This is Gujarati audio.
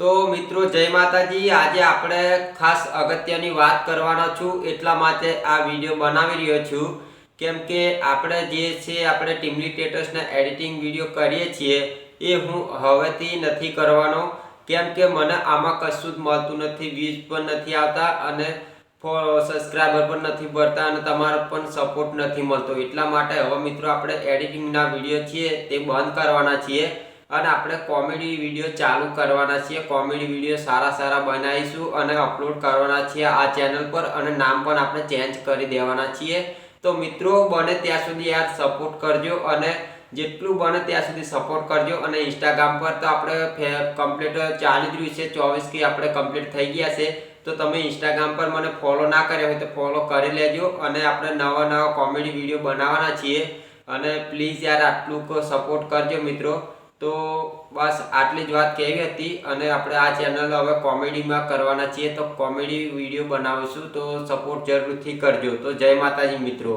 તો મિત્રો, જય માતાજી. આજે આપણે ખાસ અગત્યની વાત કરવાના છું. એટલા માટે આ વીડિયો બનાવી રહ્યો છું. કેમ કે આપણે જે છે, આપણે ટીમલી ટેટસના એડિટિંગ વીડિયો કરીએ છીએ, એ હું હવેથી નથી કરવાનો. કેમ કે મને આમાં કશું જ મળતું નથી વ્યૂઝ પણ નથી આવતા અને સબસ્ક્રાઈબર પણ નથી ભરતા અને તમારો પણ સપોર્ટ નથી મળતો. એટલા માટે હવે મિત્રો, આપણે એડિટિંગના વીડિયો છીએ, તે બંધ કરવાના છીએ. અને આપણે કોમેડી વીડિયો ચાલુ કરવાના છીએ. કોમેડી વીડિયો સારા સારા બનાવીશું અને અપલોડ કરવાના છીએ આ ચેનલ પર અને નામ પણ આપણે ચેન્જ કરી દેવાના છીએ. તો મિત્રો, બને ત્યાં સુધી યાર સપોર્ટ કરજો અને જેટલું બને ત્યાં સુધી સપોર્ટ કરજો અને ઇન્સ્ટાગ્રામ પર તો આપણે કમ્પ્લીટ ચાલી જ રહ્યું છે. ચોવીસ કે આપણે કમ્પ્લીટ થઈ ગયા છે. તો તમે ઇન્સ્ટાગ્રામ પર મને ફોલો ના કર્યા હોય તો ફોલો કરી લેજો અને આપણે નવા નવા કોમેડી વીડિયો બનાવવાના છીએ. અને પ્લીઝ યાર, આટલું સપોર્ટ કરજો મિત્રો. તો બસ આટલી જ વાત કહેવી હતી અને આપણે આ ચેનલ હવે કોમેડીમાં કરવાના છીએ તો કોમેડી વીડિયો બનાવીશું તો સપોર્ટ જરૂરથી કરજો. તો જય માતાજી મિત્રો.